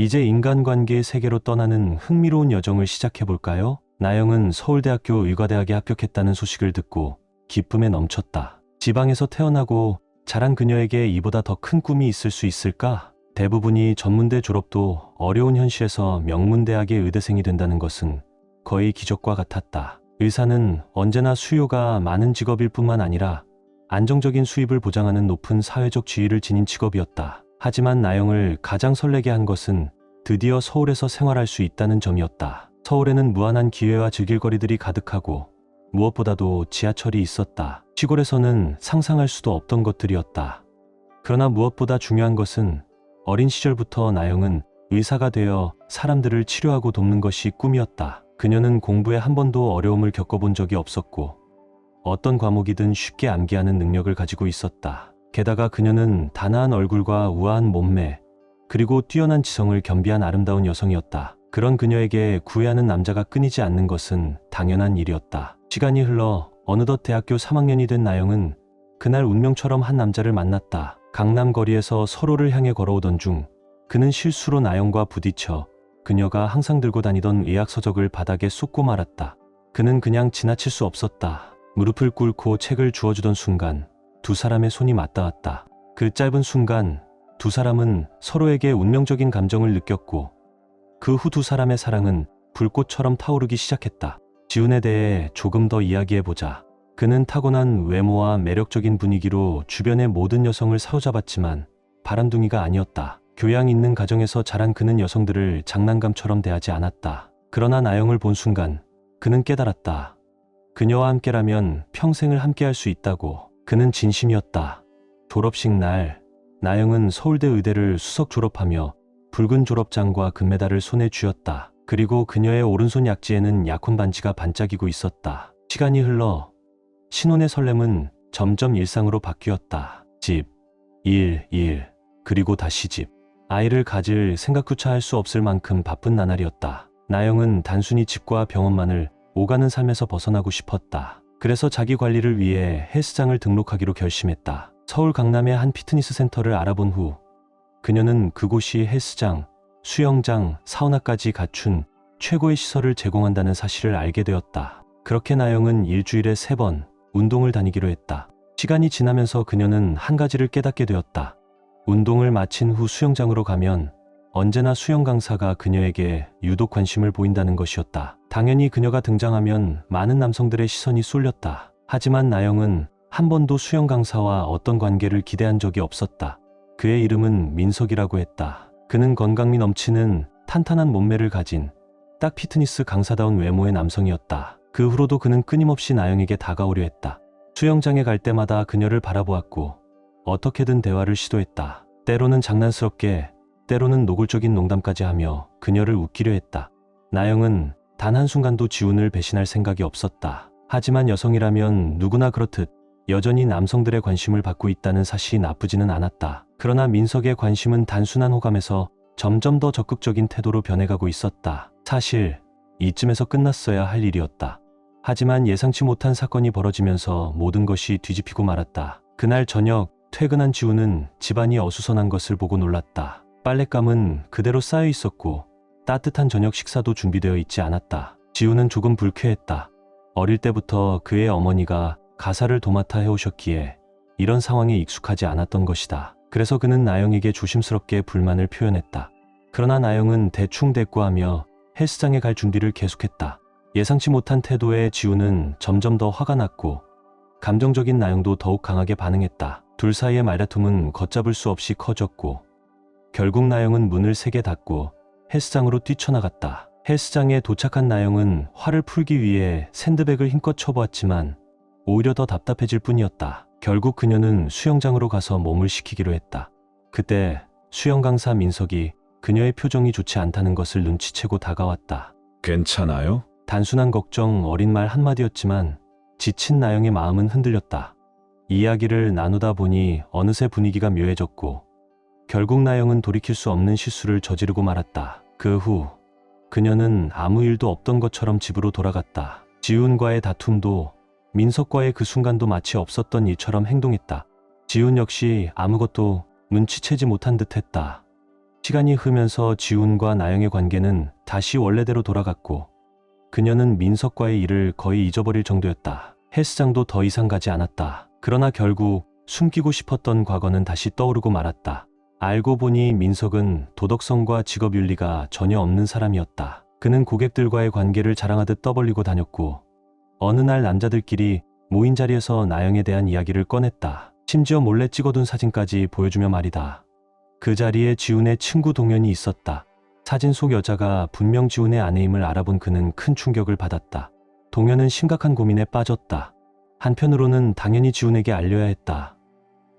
이제 인간관계의 세계로 떠나는 흥미로운 여정을 시작해볼까요? 나영은 서울대학교 의과대학에 합격했다는 소식을 듣고 기쁨에 넘쳤다. 지방에서 태어나고 자란 그녀에게 이보다 더 큰 꿈이 있을 수 있을까? 대부분이 전문대 졸업도 어려운 현실에서 명문대학의 의대생이 된다는 것은 거의 기적과 같았다. 의사는 언제나 수요가 많은 직업일 뿐만 아니라 안정적인 수입을 보장하는 높은 사회적 지위를 지닌 직업이었다. 하지만 나영을 가장 설레게 한 것은 드디어 서울에서 생활할 수 있다는 점이었다. 서울에는 무한한 기회와 즐길 거리들이 가득하고 무엇보다도 지하철이 있었다. 시골에서는 상상할 수도 없던 것들이었다. 그러나 무엇보다 중요한 것은 어린 시절부터 나영은 의사가 되어 사람들을 치료하고 돕는 것이 꿈이었다. 그녀는 공부에 한 번도 어려움을 겪어본 적이 없었고 어떤 과목이든 쉽게 암기하는 능력을 가지고 있었다. 게다가 그녀는 단아한 얼굴과 우아한 몸매, 그리고 뛰어난 지성을 겸비한 아름다운 여성이었다. 그런 그녀에게 구애하는 남자가 끊이지 않는 것은 당연한 일이었다. 시간이 흘러 어느덧 대학교 3학년이 된 나영은 그날 운명처럼 한 남자를 만났다. 강남 거리에서 서로를 향해 걸어오던 중 그는 실수로 나영과 부딪혀 그녀가 항상 들고 다니던 의학 서적을 바닥에 쏟고 말았다. 그는 그냥 지나칠 수 없었다. 무릎을 꿇고 책을 주워주던 순간 두 사람의 손이 맞닿았다. 그 짧은 순간 두 사람은 서로에게 운명적인 감정을 느꼈고 그 후 두 사람의 사랑은 불꽃처럼 타오르기 시작했다. 지훈에 대해 조금 더 이야기해보자. 그는 타고난 외모와 매력적인 분위기로 주변의 모든 여성을 사로잡았지만 바람둥이가 아니었다. 교양 있는 가정에서 자란 그는 여성들을 장난감처럼 대하지 않았다. 그러나 나영을 본 순간 그는 깨달았다. 그녀와 함께라면 평생을 함께할 수 있다고. 그는 진심이었다. 졸업식 날, 나영은 서울대 의대를 수석 졸업하며 붉은 졸업장과 금메달을 손에 쥐었다. 그리고 그녀의 오른손 약지에는 약혼 반지가 반짝이고 있었다. 시간이 흘러 신혼의 설렘은 점점 일상으로 바뀌었다. 집, 일, 일, 그리고 다시 집. 아이를 가질 생각조차 할 수 없을 만큼 바쁜 나날이었다. 나영은 단순히 집과 병원만을 오가는 삶에서 벗어나고 싶었다. 그래서 자기 관리를 위해 헬스장을 등록하기로 결심했다. 서울 강남의 한 피트니스 센터를 알아본 후 그녀는 그곳이 헬스장, 수영장, 사우나까지 갖춘 최고의 시설을 제공한다는 사실을 알게 되었다. 그렇게 나영은 일주일에 세 번 운동을 다니기로 했다. 시간이 지나면서 그녀는 한 가지를 깨닫게 되었다. 운동을 마친 후 수영장으로 가면 언제나 수영 강사가 그녀에게 유독 관심을 보인다는 것이었다. 당연히 그녀가 등장하면 많은 남성들의 시선이 쏠렸다. 하지만 나영은 한 번도 수영 강사와 어떤 관계를 기대한 적이 없었다. 그의 이름은 민석이라고 했다. 그는 건강미 넘치는 탄탄한 몸매를 가진 딱 피트니스 강사다운 외모의 남성이었다. 그 후로도 그는 끊임없이 나영에게 다가오려 했다. 수영장에 갈 때마다 그녀를 바라보았고 어떻게든 대화를 시도했다. 때로는 장난스럽게, 때로는 노골적인 농담까지 하며 그녀를 웃기려 했다. 나영은 단 한순간도 지훈을 배신할 생각이 없었다. 하지만 여성이라면 누구나 그렇듯 여전히 남성들의 관심을 받고 있다는 사실이 나쁘지는 않았다. 그러나 민석의 관심은 단순한 호감에서 점점 더 적극적인 태도로 변해가고 있었다. 사실 이쯤에서 끝났어야 할 일이었다. 하지만 예상치 못한 사건이 벌어지면서 모든 것이 뒤집히고 말았다. 그날 저녁 퇴근한 지우는 집안이 어수선한 것을 보고 놀랐다. 빨랫감은 그대로 쌓여 있었고 따뜻한 저녁 식사도 준비되어 있지 않았다. 지우는 조금 불쾌했다. 어릴 때부터 그의 어머니가 가사를 도맡아 해오셨기에 이런 상황에 익숙하지 않았던 것이다. 그래서 그는 나영에게 조심스럽게 불만을 표현했다. 그러나 나영은 대충 대꾸하며 헬스장에 갈 준비를 계속했다. 예상치 못한 태도에 지우는 점점 더 화가 났고 감정적인 나영도 더욱 강하게 반응했다. 둘 사이의 말다툼은 걷잡을 수 없이 커졌고 결국 나영은 문을 세게 닫고 헬스장으로 뛰쳐나갔다. 헬스장에 도착한 나영은 화를 풀기 위해 샌드백을 힘껏 쳐보았지만 오히려 더 답답해질 뿐이었다. 결국 그녀는 수영장으로 가서 몸을 식히기로 했다. 그때 수영 강사 민석이 그녀의 표정이 좋지 않다는 것을 눈치채고 다가왔다. 괜찮아요? 단순한 걱정 어린 말 한마디였지만 지친 나영의 마음은 흔들렸다. 이야기를 나누다 보니 어느새 분위기가 묘해졌고 결국 나영은 돌이킬 수 없는 실수를 저지르고 말았다. 그 후 그녀는 아무 일도 없던 것처럼 집으로 돌아갔다. 지훈과의 다툼도 민석과의 그 순간도 마치 없었던 일처럼 행동했다. 지훈 역시 아무것도 눈치채지 못한 듯 했다. 시간이 흐면서 지훈과 나영의 관계는 다시 원래대로 돌아갔고 그녀는 민석과의 일을 거의 잊어버릴 정도였다. 헬스장도 더 이상 가지 않았다. 그러나 결국 숨기고 싶었던 과거는 다시 떠오르고 말았다. 알고 보니 민석은 도덕성과 직업윤리가 전혀 없는 사람이었다. 그는 고객들과의 관계를 자랑하듯 떠벌리고 다녔고 어느 날 남자들끼리 모인 자리에서 나영에 대한 이야기를 꺼냈다. 심지어 몰래 찍어둔 사진까지 보여주며 말이다. 그 자리에 지훈의 친구 동현이 있었다. 사진 속 여자가 분명 지훈의 아내임을 알아본 그는 큰 충격을 받았다. 동현은 심각한 고민에 빠졌다. 한편으로는 당연히 지훈에게 알려야 했다.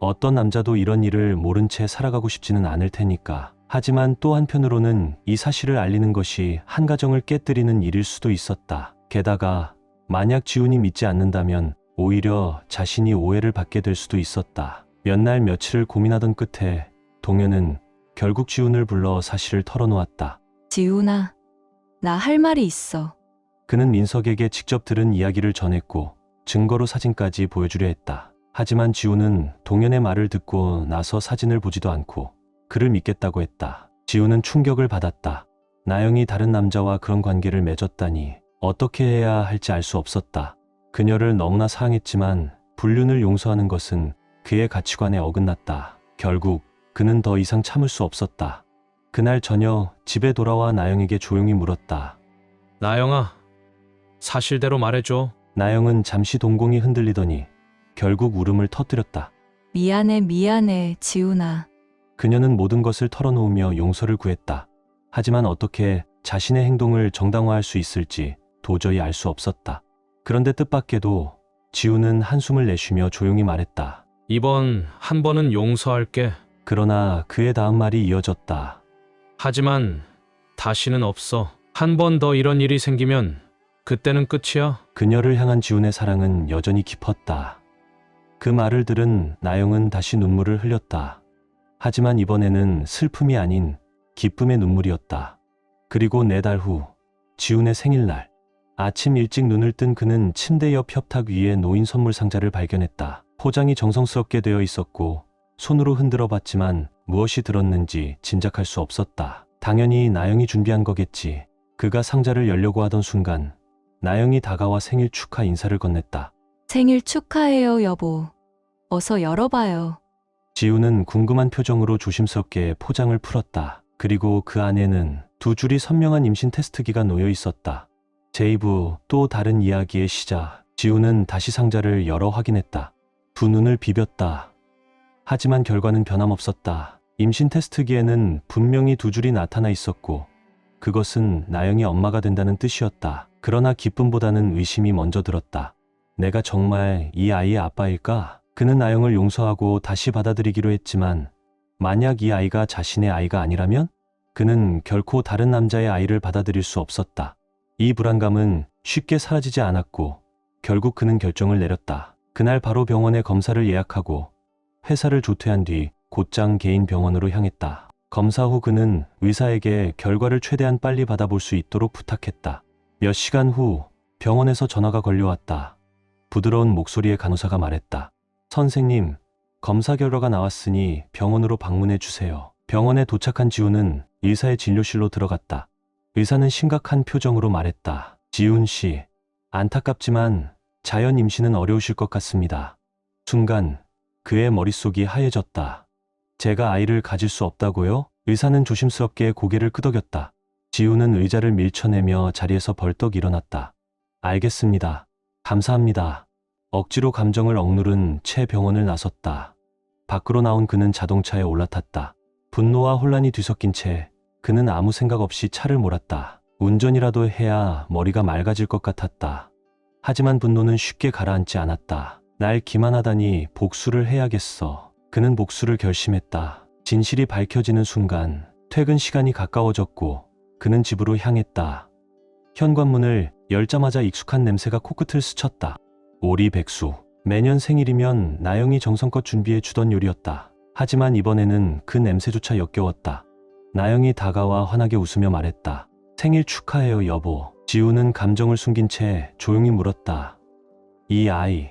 어떤 남자도 이런 일을 모른 채 살아가고 싶지는 않을 테니까. 하지만 또 한편으로는 이 사실을 알리는 것이 한 가정을 깨뜨리는 일일 수도 있었다. 게다가 만약 지훈이 믿지 않는다면 오히려 자신이 오해를 받게 될 수도 있었다. 몇 날 며칠을 고민하던 끝에 동현은 결국 지훈을 불러 사실을 털어놓았다. 지훈아, 나 할 말이 있어. 그는 민석에게 직접 들은 이야기를 전했고 증거로 사진까지 보여주려 했다. 하지만 지훈은 동현의 말을 듣고 나서 사진을 보지도 않고 그를 믿겠다고 했다. 지훈은 충격을 받았다. 나영이 다른 남자와 그런 관계를 맺었다니 어떻게 해야 할지 알 수 없었다. 그녀를 너무나 사랑했지만 불륜을 용서하는 것은 그의 가치관에 어긋났다. 결국 그는 더 이상 참을 수 없었다. 그날 저녁 집에 돌아와 나영에게 조용히 물었다. 나영아, 사실대로 말해줘. 나영은 잠시 동공이 흔들리더니 결국 울음을 터뜨렸다. 미안해, 미안해, 지훈아. 그녀는 모든 것을 털어놓으며 용서를 구했다. 하지만 어떻게 자신의 행동을 정당화할 수 있을지 도저히 알 수 없었다. 그런데 뜻밖에도 지우는 한숨을 내쉬며 조용히 말했다. 이번 한 번은 용서할게. 그러나 그의 다음 말이 이어졌다. 하지만 다시는 없어. 한 번 더 이런 일이 생기면 그때는 끝이야. 그녀를 향한 지훈의 사랑은 여전히 깊었다. 그 말을 들은 나영은 다시 눈물을 흘렸다. 하지만 이번에는 슬픔이 아닌 기쁨의 눈물이었다. 그리고 네 달 후, 지훈의 생일날, 아침 일찍 눈을 뜬 그는 침대 옆 협탁 위에 놓인 선물 상자를 발견했다. 포장이 정성스럽게 되어 있었고, 손으로 흔들어 봤지만 무엇이 들었는지 짐작할 수 없었다. 당연히 나영이 준비한 거겠지. 그가 상자를 열려고 하던 순간, 나영이 다가와 생일 축하 인사를 건넸다. 생일 축하해요, 여보. 어서 열어봐요. 지우는 궁금한 표정으로 조심스럽게 포장을 풀었다. 그리고 그 안에는 두 줄이 선명한 임신 테스트기가 놓여 있었다. 제이브 또 다른 이야기의 시작. 지우는 다시 상자를 열어 확인했다. 두 눈을 비볐다. 하지만 결과는 변함없었다. 임신 테스트기에는 분명히 두 줄이 나타나 있었고 그것은 나영이 엄마가 된다는 뜻이었다. 그러나 기쁨보다는 의심이 먼저 들었다. 내가 정말 이 아이의 아빠일까? 그는 나영을 용서하고 다시 받아들이기로 했지만 만약 이 아이가 자신의 아이가 아니라면 그는 결코 다른 남자의 아이를 받아들일 수 없었다. 이 불안감은 쉽게 사라지지 않았고 결국 그는 결정을 내렸다. 그날 바로 병원에 검사를 예약하고 회사를 조퇴한 뒤 곧장 개인 병원으로 향했다. 검사 후 그는 의사에게 결과를 최대한 빨리 받아볼 수 있도록 부탁했다. 몇 시간 후 병원에서 전화가 걸려왔다. 부드러운 목소리의 간호사가 말했다. 선생님, 검사 결과가 나왔으니 병원으로 방문해 주세요. 병원에 도착한 지훈은 의사의 진료실로 들어갔다. 의사는 심각한 표정으로 말했다. 지훈 씨, 안타깝지만 자연 임신은 어려우실 것 같습니다. 순간 그의 머릿속이 하얘졌다. 제가 아이를 가질 수 없다고요? 의사는 조심스럽게 고개를 끄덕였다. 지훈은 의자를 밀쳐내며 자리에서 벌떡 일어났다. 알겠습니다. 감사합니다. 억지로 감정을 억누른 채 병원을 나섰다. 밖으로 나온 그는 자동차에 올라탔다. 분노와 혼란이 뒤섞인 채 그는 아무 생각 없이 차를 몰았다. 운전이라도 해야 머리가 맑아질 것 같았다. 하지만 분노는 쉽게 가라앉지 않았다. 날 기만하다니 복수를 해야겠어. 그는 복수를 결심했다. 진실이 밝혀지는 순간 퇴근 시간이 가까워졌고 그는 집으로 향했다. 현관문을 열자마자 익숙한 냄새가 코끝을 스쳤다. 오리 백수. 매년 생일이면 나영이 정성껏 준비해 주던 요리였다. 하지만 이번에는 그 냄새조차 역겨웠다. 나영이 다가와 환하게 웃으며 말했다. 생일 축하해요, 여보. 지우는 감정을 숨긴 채 조용히 물었다. 이 아이,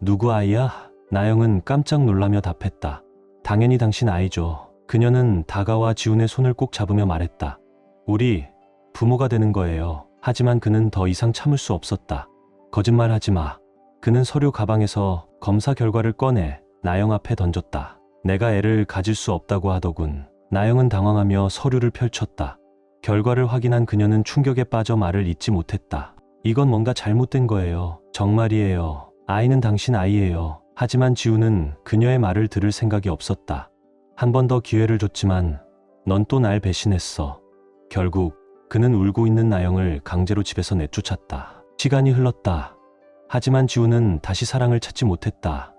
누구 아이야? 나영은 깜짝 놀라며 답했다. 당연히 당신 아이죠. 그녀는 다가와 지훈의 손을 꼭 잡으며 말했다. 우리 부모가 되는 거예요. 하지만 그는 더 이상 참을 수 없었다. 거짓말 하지 마. 그는 서류 가방에서 검사 결과를 꺼내 나영 앞에 던졌다. 내가 애를 가질 수 없다고 하더군. 나영은 당황하며 서류를 펼쳤다. 결과를 확인한 그녀는 충격에 빠져 말을 잇지 못했다. 이건 뭔가 잘못된 거예요. 정말이에요. 아이는 당신 아이예요. 하지만 지우는 그녀의 말을 들을 생각이 없었다. 한 번 더 기회를 줬지만 넌 또 날 배신했어. 결국 그는 울고 있는 나영을 강제로 집에서 내쫓았다. 시간이 흘렀다. 하지만 지우는 다시 사랑을 찾지 못했다.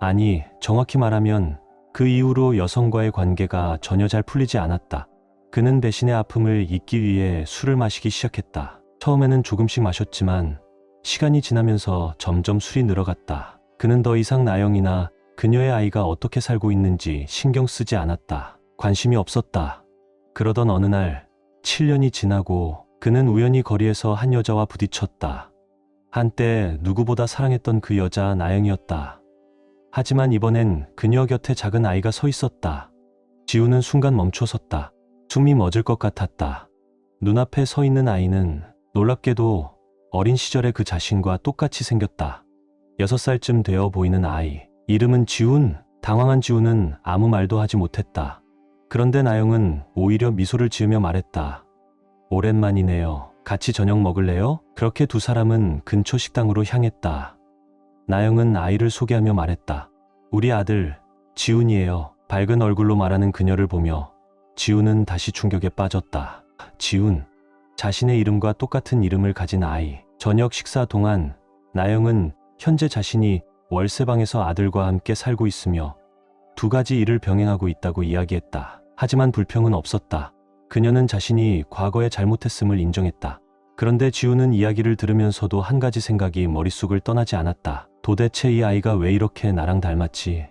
아니, 정확히 말하면 그 이후로 여성과의 관계가 전혀 잘 풀리지 않았다. 그는 배신의 아픔을 잊기 위해 술을 마시기 시작했다. 처음에는 조금씩 마셨지만 시간이 지나면서 점점 술이 늘어갔다. 그는 더 이상 나영이나 그녀의 아이가 어떻게 살고 있는지 신경 쓰지 않았다. 관심이 없었다. 그러던 어느 날 7년이 지나고 그는 우연히 거리에서 한 여자와 부딪혔다. 한때 누구보다 사랑했던 그 여자 나영이었다. 하지만 이번엔 그녀 곁에 작은 아이가 서 있었다. 지우는 순간 멈춰섰다. 숨이 멎을 것 같았다. 눈앞에 서 있는 아이는 놀랍게도 어린 시절의 그 자신과 똑같이 생겼다. 여섯 살쯤 되어 보이는 아이. 이름은 지훈. 당황한 지훈은 아무 말도 하지 못했다. 그런데 나영은 오히려 미소를 지으며 말했다. 오랜만이네요. 같이 저녁 먹을래요? 그렇게 두 사람은 근처 식당으로 향했다. 나영은 아이를 소개하며 말했다. 우리 아들, 지훈이에요. 밝은 얼굴로 말하는 그녀를 보며 지훈은 다시 충격에 빠졌다. 지훈. 자신의 이름과 똑같은 이름을 가진 아이. 저녁 식사 동안 나영은 현재 자신이 월세방에서 아들과 함께 살고 있으며 두 가지 일을 병행하고 있다고 이야기했다. 하지만 불평은 없었다. 그녀는 자신이 과거에 잘못했음을 인정했다. 그런데 지우는 이야기를 들으면서도 한 가지 생각이 머릿속을 떠나지 않았다. 도대체 이 아이가 왜 이렇게 나랑 닮았지?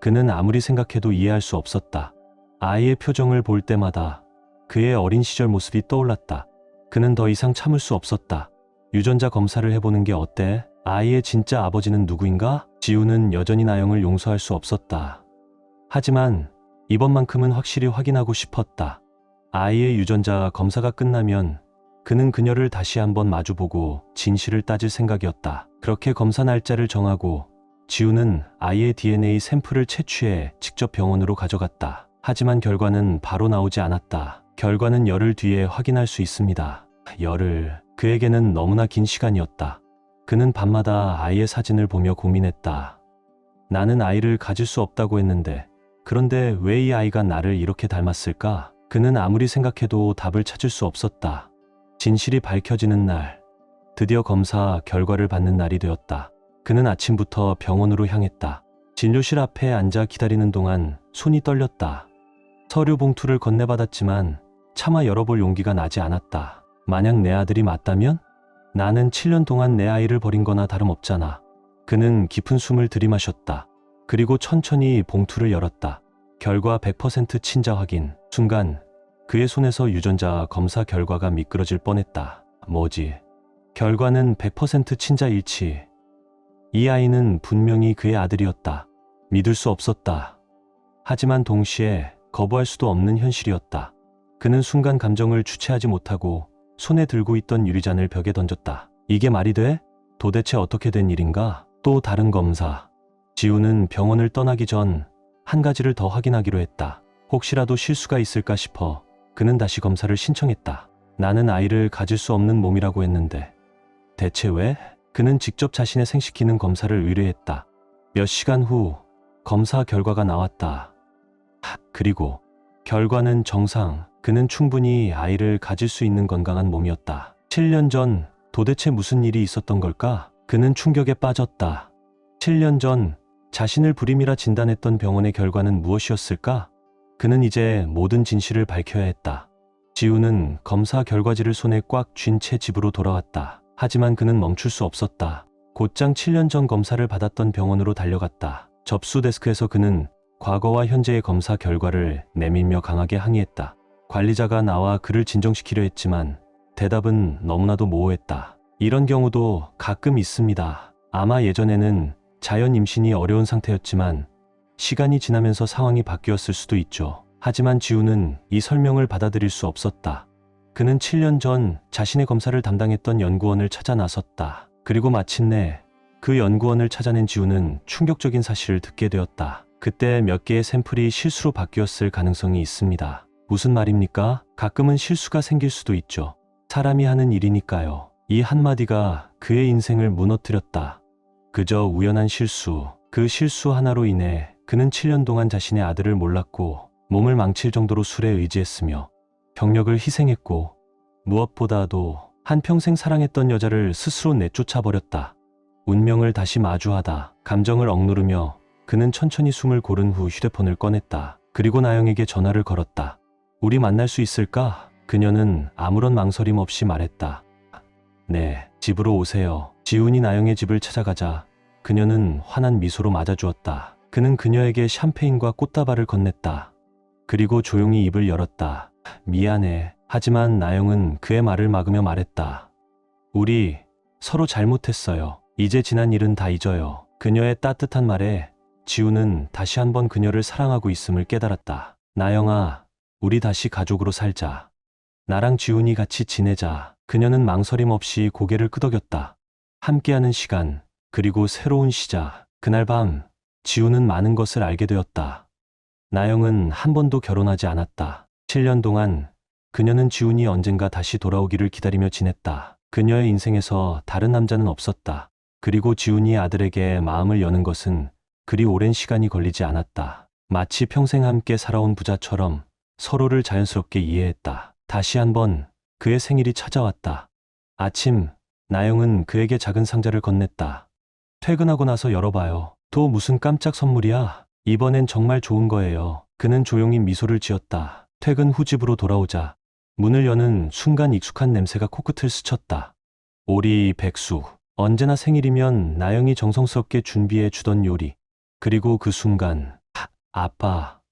그는 아무리 생각해도 이해할 수 없었다. 아이의 표정을 볼 때마다 그의 어린 시절 모습이 떠올랐다. 그는 더 이상 참을 수 없었다. 유전자 검사를 해보는 게 어때? 아이의 진짜 아버지는 누구인가? 지우는 여전히 나영을 용서할 수 없었다. 하지만 이번만큼은 확실히 확인하고 싶었다. 아이의 유전자 검사가 끝나면 그는 그녀를 다시 한번 마주보고 진실을 따질 생각이었다. 그렇게 검사 날짜를 정하고 지우는 아이의 DNA 샘플을 채취해 직접 병원으로 가져갔다. 하지만 결과는 바로 나오지 않았다. 결과는 열흘 뒤에 확인할 수 있습니다. 열흘. 그에게는 너무나 긴 시간이었다. 그는 밤마다 아이의 사진을 보며 고민했다. 나는 아이를 가질 수 없다고 했는데, 그런데 왜 이 아이가 나를 이렇게 닮았을까? 그는 아무리 생각해도 답을 찾을 수 없었다. 진실이 밝혀지는 날, 드디어 검사 결과를 받는 날이 되었다. 그는 아침부터 병원으로 향했다. 진료실 앞에 앉아 기다리는 동안 손이 떨렸다. 서류 봉투를 건네받았지만 차마 열어볼 용기가 나지 않았다. 만약 내 아들이 맞다면? 나는 7년 동안 내 아이를 버린 거나 다름없잖아. 그는 깊은 숨을 들이마셨다. 그리고 천천히 봉투를 열었다. 결과 100% 친자 확인. 순간 그의 손에서 유전자 검사 결과가 미끄러질 뻔했다. 뭐지? 결과는 100% 친자 일치. 이 아이는 분명히 그의 아들이었다. 믿을 수 없었다. 하지만 동시에 거부할 수도 없는 현실이었다. 그는 순간 감정을 주체하지 못하고 손에 들고 있던 유리잔을 벽에 던졌다. 이게 말이 돼? 도대체 어떻게 된 일인가? 또 다른 검사. 지우는 병원을 떠나기 전 한 가지를 더 확인하기로 했다. 혹시라도 실수가 있을까 싶어 그는 다시 검사를 신청했다. 나는 아이를 가질 수 없는 몸이라고 했는데 대체 왜? 그는 직접 자신의 생시키는 검사를 의뢰했다. 몇 시간 후 검사 결과가 나왔다. 하, 그리고 결과는 정상. 그는 충분히 아이를 가질 수 있는 건강한 몸이었다. 7년 전 도대체 무슨 일이 있었던 걸까? 그는 충격에 빠졌다. 7년 전 자신을 불임이라 진단했던 병원의 결과는 무엇이었을까? 그는 이제 모든 진실을 밝혀야 했다. 지우는 검사 결과지를 손에 꽉 쥔 채 집으로 돌아왔다. 하지만 그는 멈출 수 없었다. 곧장 7년 전 검사를 받았던 병원으로 달려갔다. 접수 데스크에서 그는 과거와 현재의 검사 결과를 내밀며 강하게 항의했다. 관리자가 나와 그를 진정시키려 했지만 대답은 너무나도 모호했다. 이런 경우도 가끔 있습니다. 아마 예전에는 자연 임신이 어려운 상태였지만 시간이 지나면서 상황이 바뀌었을 수도 있죠. 하지만 지우는 이 설명을 받아들일 수 없었다. 그는 7년 전 자신의 검사를 담당했던 연구원을 찾아 나섰다. 그리고 마침내 그 연구원을 찾아낸 지우는 충격적인 사실을 듣게 되었다. 그때 몇 개의 샘플이 실수로 바뀌었을 가능성이 있습니다. 무슨 말입니까? 가끔은 실수가 생길 수도 있죠. 사람이 하는 일이니까요. 이 한마디가 그의 인생을 무너뜨렸다. 그저 우연한 실수, 그 실수 하나로 인해 그는 7년 동안 자신의 아들을 몰랐고 몸을 망칠 정도로 술에 의지했으며 경력을 희생했고 무엇보다도 한평생 사랑했던 여자를 스스로 내쫓아 버렸다. 운명을 다시 마주하다 감정을 억누르며 그는 천천히 숨을 고른 후 휴대폰을 꺼냈다. 그리고 나영에게 전화를 걸었다. 우리 만날 수 있을까? 그녀는 아무런 망설임 없이 말했다. 네, 집으로 오세요. 지훈이 나영의 집을 찾아가자 그녀는 환한 미소로 맞아주었다. 그는 그녀에게 샴페인과 꽃다발을 건넸다. 그리고 조용히 입을 열었다. 미안해. 하지만 나영은 그의 말을 막으며 말했다. 우리 서로 잘못했어요. 이제 지난 일은 다 잊어요. 그녀의 따뜻한 말에 지우는 다시 한번 그녀를 사랑하고 있음을 깨달았다. 나영아, 우리 다시 가족으로 살자. 나랑 지훈이 같이 지내자. 그녀는 망설임 없이 고개를 끄덕였다. 함께하는 시간, 그리고 새로운 시작. 그날 밤, 지우는 많은 것을 알게 되었다. 나영은 한 번도 결혼하지 않았다. 7년 동안 그녀는 지훈이 언젠가 다시 돌아오기를 기다리며 지냈다. 그녀의 인생에서 다른 남자는 없었다. 그리고 지훈이 아들에게 마음을 여는 것은 그리 오랜 시간이 걸리지 않았다. 마치 평생 함께 살아온 부자처럼 서로를 자연스럽게 이해했다. 다시 한번 그의 생일이 찾아왔다. 아침, 나영은 그에게 작은 상자를 건넸다. 퇴근하고 나서 열어봐요. 또 무슨 깜짝 선물이야? 이번엔 정말 좋은 거예요. 그는 조용히 미소를 지었다. 퇴근 후 집으로 돌아오자 문을 여는 순간 익숙한 냄새가 코끝을 스쳤다. 오리, 백수. 언제나 생일이면 나영이 정성스럽게 준비해 주던 요리. 그리고 그 순간, 하, 아빠.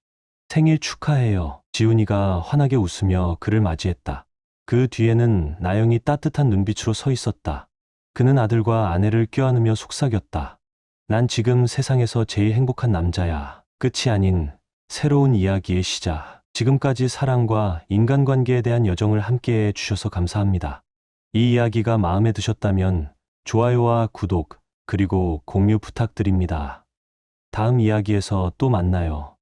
생일 축하해요. 지훈이가 환하게 웃으며 그를 맞이했다. 그 뒤에는 나영이 따뜻한 눈빛으로 서 있었다. 그는 아들과 아내를 껴안으며 속삭였다. 난 지금 세상에서 제일 행복한 남자야. 끝이 아닌 새로운 이야기의 시작. 지금까지 사랑과 인간관계에 대한 여정을 함께 해 주셔서 감사합니다. 이 이야기가 마음에 드셨다면 좋아요와 구독, 그리고 공유 부탁드립니다. 다음 이야기에서 또 만나요.